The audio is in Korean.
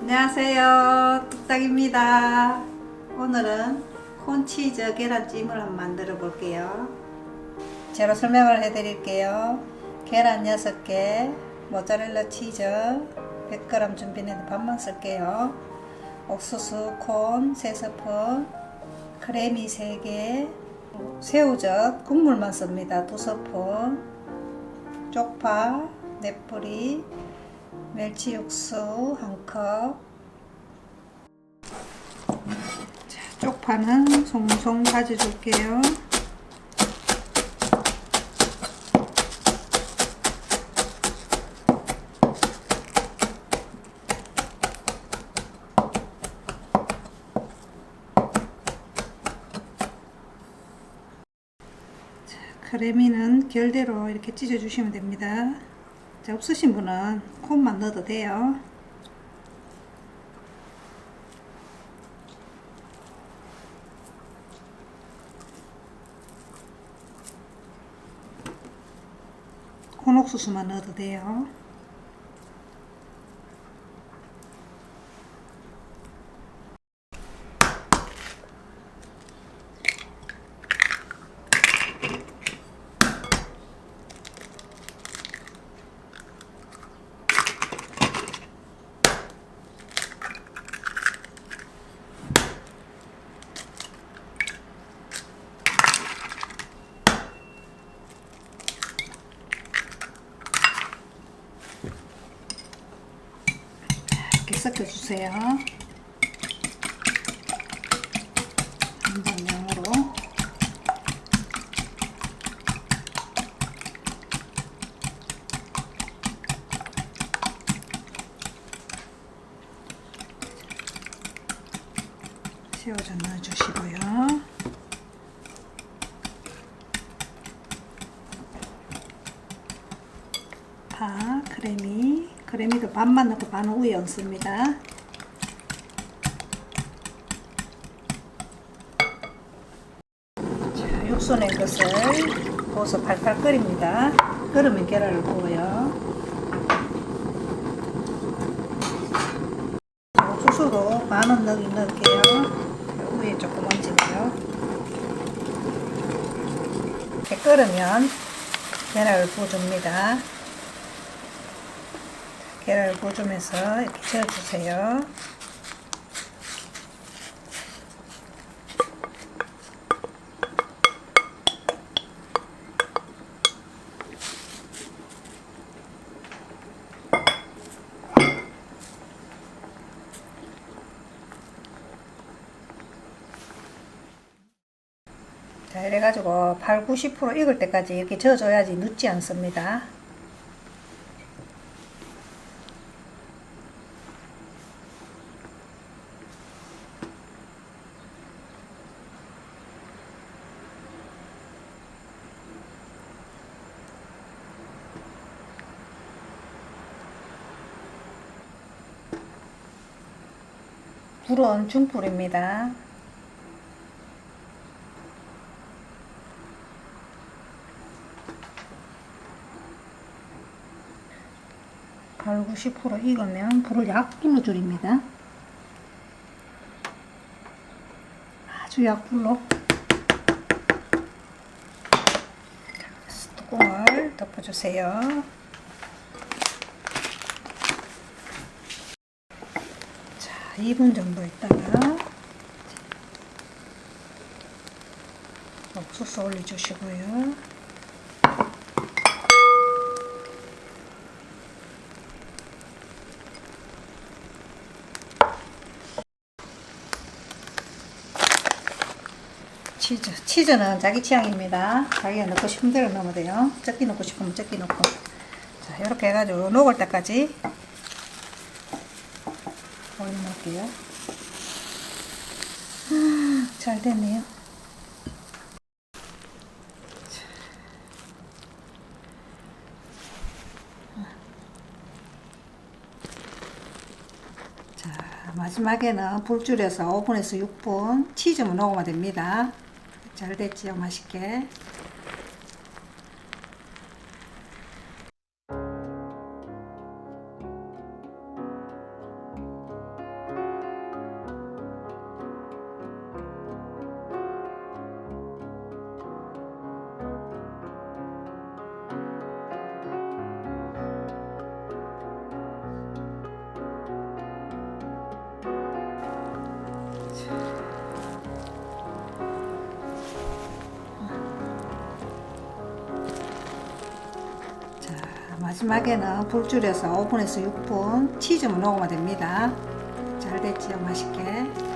안녕하세요. 뚝딱입니다. 오늘은 콘치즈 계란찜을 한번 만들어 볼게요. 재료 설명을 해 드릴게요. 계란 6개, 모짜렐라 치즈 100g 준비했는데 반만 쓸게요. 옥수수 콘 3스푼, 크래미 3개, 새우젓 국물만 씁니다. 2스푼, 쪽파 4뿌리, 멸치 육수 한 컵. 자, 쪽파는 송송 다져줄게요. 자, 크래미는 결대로 이렇게 찢어주시면 됩니다. 자, 없으신 분은 콩만 넣어도 돼요. 콘 옥수수만 넣어도 돼요. 섞어주세요. 한번용으로 새우젓 넣어주시고요. 파, 크래미, 크래미도 반만 넣고 반은 위에 얹습니다. 자, 육수 낸 것을 부어서 팔팔 끓입니다. 끓으면 계란을 부어요. 옥수수도 반은 넣을게요. 위에 조금 얹으고요. 끓으면 계란을 부어줍니다. 계란을 부어주면서 이렇게 저어주세요. 자, 이래가지고 8, 90% 익을 때까지 이렇게 저어줘야지 늦지 않습니다. 불은 중불입니다. 발 90% 익으면 불을 약불로 줄입니다. 아주 약불로 자, 뚜껑을 덮어주세요. 자, 2분 정도 있다가 옥수수 올려주시고요. 치즈. 치즈는 자기 취향입니다. 자기가 넣고 싶은 대로 넣으면 돼요. 적게 넣고 싶으면 적게 넣고. 자, 이렇게 해가지고 녹을 때까지 올려놓을게요. 아, 잘 됐네요. 자, 마지막에는 불 줄여서 5분에서 6분 치즈만 녹으면 됩니다. 잘 됐지요, 맛있게. 마지막에는 불 줄여서 5분에서 6분 치즈만 녹으면 됩니다. 잘 됐지요, 맛있게.